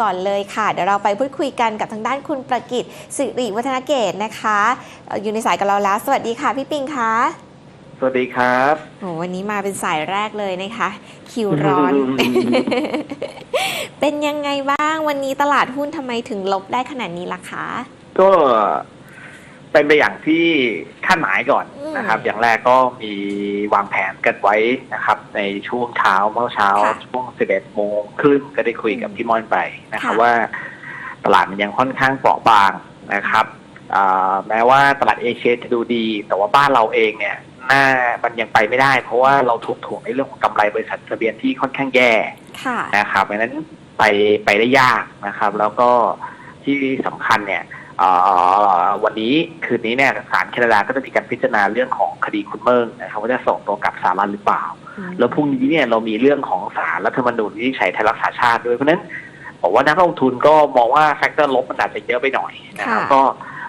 ก่อนเลยค่ะ เดี๋ยวเราไปพูดคุยกันกับทางด้านคุณประกิตสิริวัฒนเกตนะคะเอ่ออยู่ในสายกับเราแล้ว สวัสดีค่ะพี่ปิงคะสวัสดีครับโหวันนี้มาเป็นสายแรกเลยนะคะ คิวร้อน เป็นยังไงบ้างวันนี้ตลาดหุ้นทำไมถึงลบได้ขนาดนี้ล่ะคะก็ เป็นไปอย่างที่คาดหมายก่อนอืมนะครับ อย่างแรกก็มีวางแผนกันไว้นะครับ ในช่วงเช้าเมื่อเช้าค่ะช่วง 11 โมงครึ่งก็ได้คุยกับพี่ม่อนไปนะครับค่ะว่าตลาดมันยังค่อนข้างเปราะบางนะครับอ่าแม้ว่าตลาดเอเชียจะดูดี แต่ว่าบ้านเราเองเนี่ยหน้ามันยังไปไม่ได้ เพราะว่าเราถูกถ่วงในเรื่องของกำไรบริษัททะเบียนที่ค่อนข้างแย่ค่ะนะครับดังนั้นไปไปได้ยากนะครับ แล้วก็ที่สำคัญเนี่ยเอ่อ วันนี้คืนนี้เนี่ยศาลแคนาดาก็จะมีการพิจารณาเรื่องของคดีคุณเมิงนะครับว่าจะส่งตัวกลับสหรัฐหรือเปล่า แล้วพรุ่งนี้เนี่ยเรามีเรื่องของศาลรัฐธรรมนูญวินิจฉัยไทยรักษาชาติด้วยเพราะฉะนั้นผมว่านักลงทุนก็มองว่าแฟกเตอร์ลบมันอาจจะเยอะไปหน่อยนะครับค่ะก็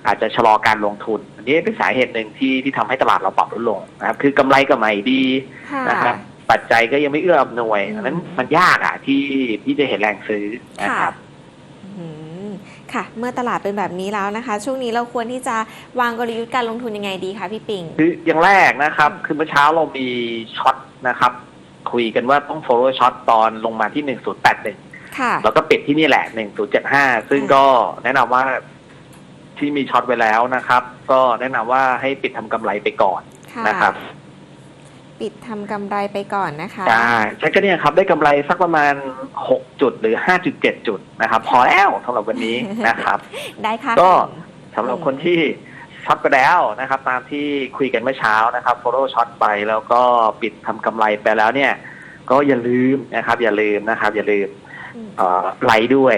อาจจะชะลอการลงทุน อันนี้เป็นสาเหตุหนึ่งที่ที่ทำให้ตลาดเราปรับลดลงนะครับคือกำไรก็ไม่ดีค่ะนะครับปัจจัยก็ยังไม่เอื้ออำนวยอืมดังนั้นมันยากอะที่ที่จะเห็นแรงซื้อนะครับอืม ค่ะ เมื่อตลาดเป็นแบบนี้แล้วนะคะ ช่วงนี้เราควรที่จะวางกลยุทธ์การลงทุนยังไงดีคะพี่ปิงคืออย่างแรกนะครับ คือเมื่อเช้าเรามีช็อตนะครับ คุยกันว่าต้อง follow ช็อตตอนลงมาที่1081ค่ะแล้วก็ปิดที่นี่แหละ1075ซึ่งก็แนะนำว่าที่มีช็อตไว้แล้วนะครับ ก็แนะนำว่าให้ปิดทำกำไรไปก่อนค่ะนะครับ ปิดทำกำไรไปก่อนนะคะใช่ใช่ก็เนี่ยครับได้กำไรสักประมาณ 6 จุดหรือ 5.7 จุดนะครับ พอแล้วสำหรับวันนี้นะครับ ได้ค่ะ ก็สำหรับคนที่ช็อตไปแล้วนะครับ ตามที่คุยกันเมื่อเช้านะครับโฟโต้ช็อตไปแล้วก็ปิดทำกำไรไปแล้วเนี่ย ก็อย่าลืมนะครับ อย่าลืมนะครับ อย่าลืมอืมเอ่อ ไลค์ด้วย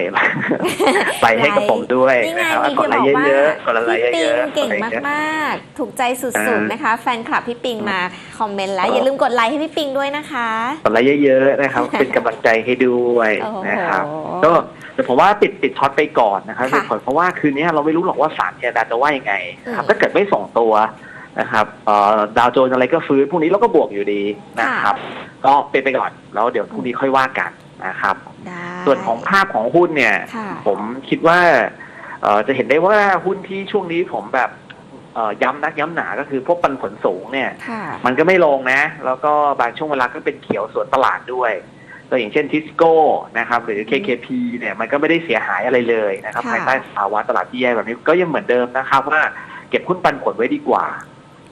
ไลค์ให้กับผมด้วยนี่ไงนะครับมีกดที่ไลบอกค์ว่าเยอะๆกดไลค์พี่ปิเยงอะๆเก่งอะไรอย่างงี้ยมากๆ ถูกใจสุดอ่าๆนะคะ แฟนคลับพี่ปิงมาคอมเมนต์แล้วอ๋อออย่าลืมกดไลค์ให้พี่ปิงด้วยนะคะกดไลค์เยอะๆนะครับ เป็นกำลังใจให้ด้วยโอ้โหนะครับก็แต่ผมว่าปิดปิดช็อตไปก่อนนะครับค่ะเป็นผลเพราะว่าคืนนี้เราไม่รู้หรอกว่าศาลแคนาดาจะว่ายังไงนะครับอืมถ้าเกิดไม่ส่งตัวนะครับเอ่อดาวโจนส์อะไรก็ฟื้นพรุ่งนี้เราก็บวกอยู่ดีนะครับ ก็เป็นไปก่อนแล้วเดี๋ยวพรุ่งนี้ค่อยว่ากันนะครับได้ ส่วนของภาพของหุ้นเนี่ย ค่ะผมคิดว่าเอ่อจะเห็นได้ว่าหุ้นที่ช่วงนี้ผมแบบเอ่อย้ำนักย้ำหนาก็คือพวกปันผลสูงเนี่ย ค่ะ มันก็ไม่ลงนะ แล้วก็บางช่วงเวลาก็เป็นเขียวสวนตลาดด้วยตัวอย่างเช่นทิสโก้นะครับหรือ KKP เนี่ยมันก็ไม่ได้เสียหายอะไรเลยนะครับค่ะ ภายใต้สภาวะตลาดที่แย่แบบนี้ก็ยังเหมือนเดิมนะครับว่าเก็บหุ้นปันผลไว้ดีกว่า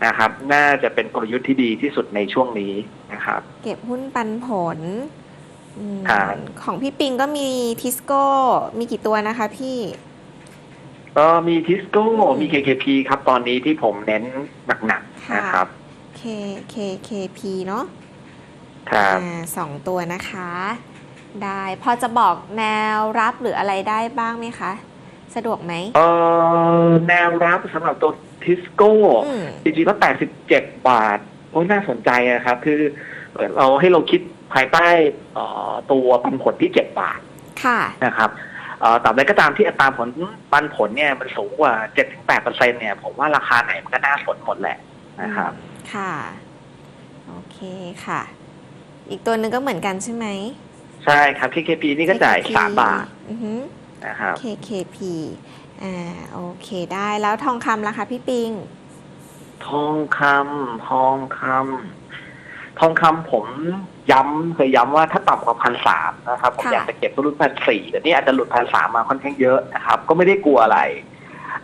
นะครับ น่าจะเป็นกลยุทธ์ที่ดีที่สุดในช่วงนี้นะครับ เก็บหุ้นปันผลอืม ครับ ของพี่ปิงก็มีทิสโก้ มีกี่ตัวนะคะพี่ก็มีทิสโก้อืมมี KKP ครับ ตอนนี้ที่ผมเน้นหนักๆค่ะนะครับ K K K P เนาะครับอ่าสองตัวนะคะ ได้พอจะบอกแนวรับหรืออะไรได้บ้างไหมคะ สะดวกไหมเอ่อแนวรับสำหรับตัวทิสโก้ อืมจริงๆแล้ว87 บาทโอ้ยน่าสนใจอะครับ คือเราให้เราคิดภายใต้เอ่อตัวปันผลที่7บาทค่ะนะครับเอ่อตราบใดก็ตามที่อัตราผลปันผลเนี่ยมันสูงกว่า7-8เปอร์เซ็นเนี่ย ผมว่าราคาไหนมันก็น่าสนหมดแหละนะครับ ค่ะ โอเคค่ะ อีกตัวหนึ่งก็เหมือนกันใช่ไหม ใช่ครับ KKP นี่ก็จ่าย KKP 3บาทอือฮึนะครับ KKP อ่าโอเคได้แล้วทองคำล่ะคะพี่ปิง ทองคำทองคำทองคำผมย้ำเคยย้ำว่าถ้าต่ำกว่าพันสามนะครับ ผมค่ะ อยากจะเก็บรุ่นพันสี่แต่นี่อาจจะหลุดพันสามมาค่อนข้างเยอะนะครับ ก็ไม่ได้กลัวอะไร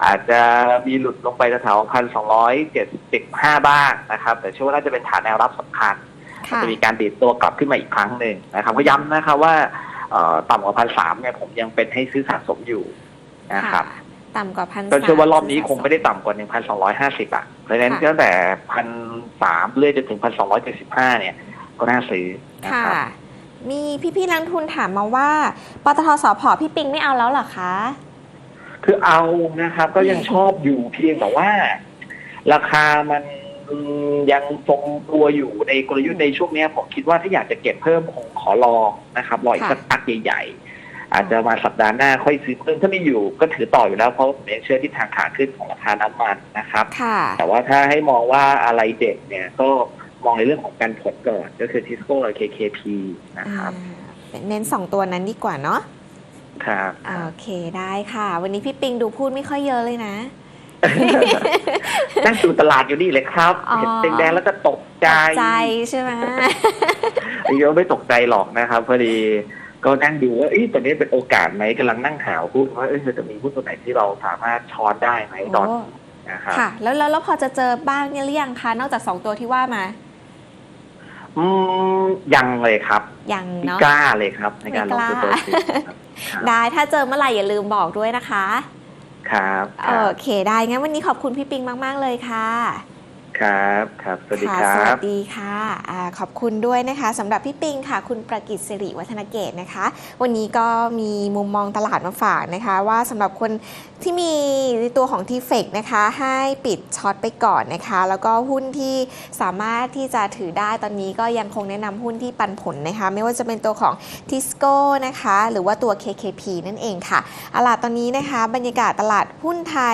อาจจะมีหลุดลงไปแถวพันสองร้อยเจ็ดสิบห้าบ้างนะครับ แต่เชื่อว่าน่าจะเป็นฐานแนวรับสำคัญ ค่ะ จะมีการดีดตัวกลับขึ้นมาอีกครั้งหนึ่งนะครับก็ย้ำนะครับว่าเอ่อต่ำกว่าพันสามเนี่ยผมยังเป็นให้ซื้อสะสมอยู่นะครับ ค่ะ ต่ำกว่าพันก็เชื่อว่ารอบนี้คงไม่ได้ต่ำกว่า1,250อะเพราะฉะนั้นตั้งแต่พันสามเรื่อยจนถึง1,275เนี่ยก็น่าซื้อนะค่ะครับมีพี่ๆนักลงทุนถามมาว่าปตทสพพี่ปิงไม่เอาแล้วเหรอคะ คือเอานะครับ ก็ยังชอบอยู่เพียงแต่ว่า ราคามันยังทรงตัวอยู่ในกลยุทธ์ในช่วงเนี้ยผมคิดว่าถ้าอยากจะเก็บเพิ่มคงขอรอนะครับรออีกค่ะสักพักใหญ่ๆ อาจจะมาสัปดาห์หน้าค่อยซื้อเพิ่มถ้าไม่อยู่ก็ถือต่ออยู่แล้วเพราะผมยังเชื่อที่ทางขาขึ้นของราคาน้ำมันนะครับค่ะแต่ว่าถ้าให้มองว่าอะไรเด็ดเนี่ยก็มองในเรื่องของการผลก่อนก็คือทิสโก้กับ KKP นะครับอ่าเน้นสองตัวนั้นดีกว่าเนาะครับโอเคได้ค่ะ วันนี้พี่ปิงดูพูดไม่ค่อยเยอะเลยนะนั่งดูตลาดอยู่นี่เลยครับอ๋อเห็นแดงๆแล้วก็ตกใจใจใช่ไหมเยอะไม่ตกใจหรอกนะครับพอดี ก็นั่งดูว่าเอ้ยตอนนี้เป็นโอกาสไหมกำลังนั่งหาหุ้นว่าเอ้ยจะมีหุ้นตัวไหนที่เราสามารถช้อนได้ไหมตอนนี้นะครับค่ะแล้วแล้วแล้วพอจะเจอบ้างเนี่ยหรือยังคะนอกจากสองตัวที่ว่ามาอืมยังเลยครับยังไม่เนาะกล้าเลยครับในการลงทุนไม่ตัวกล้าจริงครับครับได้ถ้าเจอเมื่อไหร่อย่าลืมบอกด้วยนะคะ ครับคโอรับเคได้งั้นวันนี้ขอบคุณพี่ปิงมาก ๆ เลยค่ะ ครับครับ สวัสดีค่ะครัสวับสดีค่ะอาขอบคุณด้วยนะคะสำหรับพี่ปิงค่ะ คุณประกิตสิริวัฒนเกตนะคะ วันนี้ก็มีมุมมองตลาดมาฝากนะคะ ว่าสำหรับคนที่มีตัวของทีเฟกนะคะ ให้ปิดช็อตไปก่อนนะคะ แล้วก็หุ้นที่สามารถที่จะถือได้ตอนนี้ก็ยังคงแนะนำหุ้นที่ปันผลนะคะ ไม่ว่าจะเป็นตัวของทิสโก้นะคะ หรือว่าตัว KKP นั่นเองค่ะเอาล่ะตอนนี้นะคะ บรรยากาศตลาดหุ้นไทย